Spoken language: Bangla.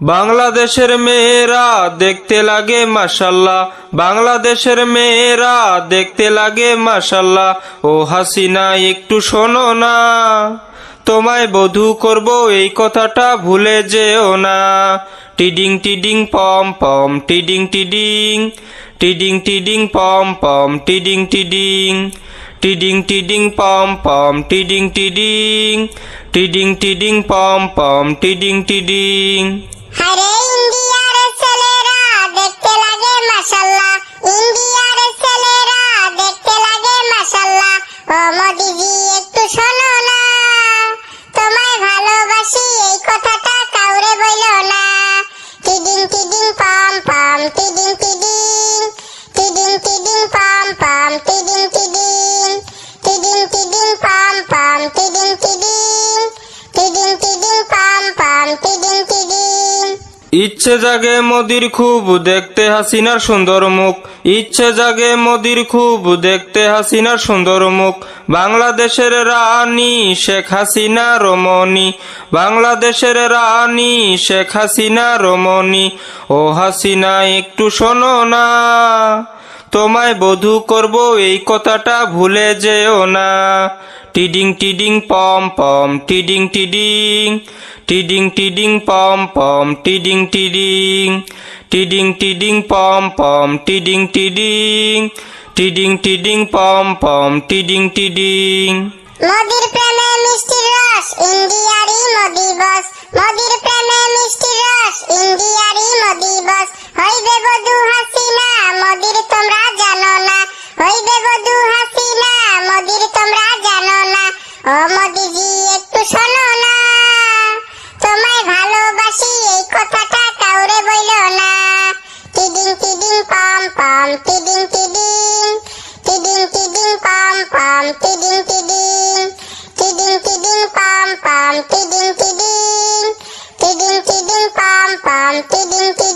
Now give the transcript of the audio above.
বাংলাদেশের মেয়েরা দেখতে লাগে মাসাল্লাহ বাংলাদেশের মেয়েরা দেখতে লাগে মাসাল্লাহ ও হাসিনা, একটু শোনো না। তোমায় বধু করব, এই কথাটা ভুলে যেও না। টিডিং টিডিং, পম পম, টিডিং টিডিং। টিডিং টিডিং, পম পম, টিডিং টিডিং। টিডিং টিডিং, পম পম, টিডিং টিডিং টিডিং টিডিং, পম পম, টিডিং টিডিং। আরে ইন্ডিয়ার ছেলেরা দেখতে লাগে মাশাল্লাহ। ইন্ডিয়ার ছেলেরা দেখতে লাগে মাশাল্লাহ। ও মোদিজি, একটু শোনো না। তোমায় ভালোবাসি, এই কথাটা কাউরে বইলো না। টিডিং টিডিং, পাম পাম, টিডিং টিডিং টিডিং টিডিং, পাম পাম, টিডিং পাম পাম টিডিং টিডিং টিডিং টিডিং পাম পাম টিডিং টিডিং ইচ্ছে জাগে মোদির খুব দেখতে হাসিনার সুন্দর মুখ। ইচ্ছে জাগে মোদির খুব দেখতে হাসিনার সুন্দর মুখ। বাংলাদেশের রানী শেখ হাসিনা রমণী। বাংলাদেশের রানী শেখ হাসিনা রমণী। ও হাসিনা, একটু শোনো না। তোমায় বধু করব এই কথাটা ভুলে যেও না টিডিং টিডিং পম পম টিডিং টিডিং টিডিং টিডিং পম পম টিডিং টিডিং টিডিং টিডিং পম পম টিডিং টিডিং টিডিং টিডিং পম পম টিডিং টিডিং হইবে বধু হাসিনা মোদির তোমরা জানো না। ও মোদিজি, একটু শোনো না। তোমায় ভালোবাসি, এই কথাটা কাউরে বইলো না। টিডিং টিডিং, পাম পাম, টিডিং টিডিং। টিডিং টিডিং, পাম পাম, টিডিং টিডিং। টিডিং টিডিং, পাম পাম, টিডিং টিডিং টিডিং।